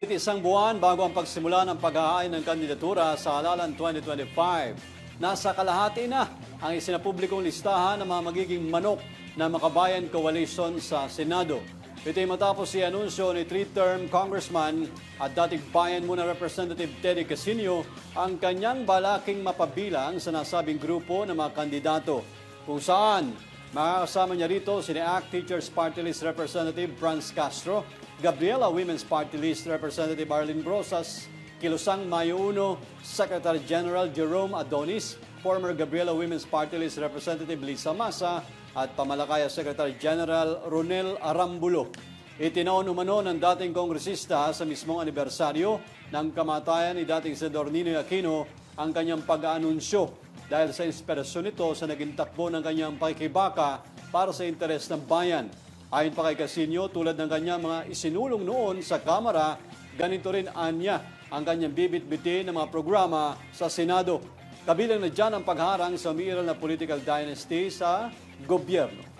Isang buwan bago ang pagsimula ng paghahain ng kandidatura sa halalan 2025. Nasa kalahati na ang isinapublikong listahan ng mga magiging manok na Makabayan Coalition sa Senado. Ito'y matapos si anunsyo ni three-term congressman at dating bayan muna Representative Teddy Casino ang kanyang balaking mapabilang sa nasabing grupo ng mga kandidato. Kung saan Makakasama niya rito si ACT Teachers Party List Representative Franz Castro, Gabriela Women's Party List Representative Arlene Brosas, Kilusang Mayo Uno, Secretary General Jerome Adonis, former Gabriela Women's Party List Representative Lisa Masa, at Pamalakaya Secretary General Ronel Arambulo. Itinaon umano ng dating kongresista sa mismong anibersaryo ng kamatayan ni dating Senador Ninoy Aquino ang kanyang pag-aanunsyo dahil sa inspirasyon nito sa naging takbo ng kanyang pakikibaka para sa interes ng bayan. Ayon pa kay Casino, tulad ng kanyang mga isinulong noon sa Kamara, ganito rin anya ang kanyang bibit-bitin ng mga programa sa Senado. Kabilang na dyan ang pagharang sa umiiral na political dynasty sa gobyerno.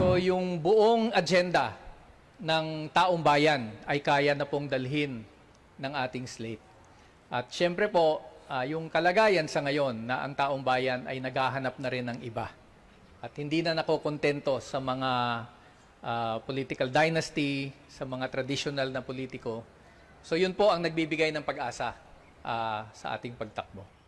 So yung buong agenda ng taong bayan ay kaya na pong dalhin ng ating slate. At syempre po, ah, yung kalagayan sa ngayon na ang taong bayan ay naghahanap na rin ng iba. At hindi na nakokontento sa mga ah, political dynasty, sa mga traditional na politiko. So yun po ang nagbibigay ng pag-asa ah, sa ating pagtakbo.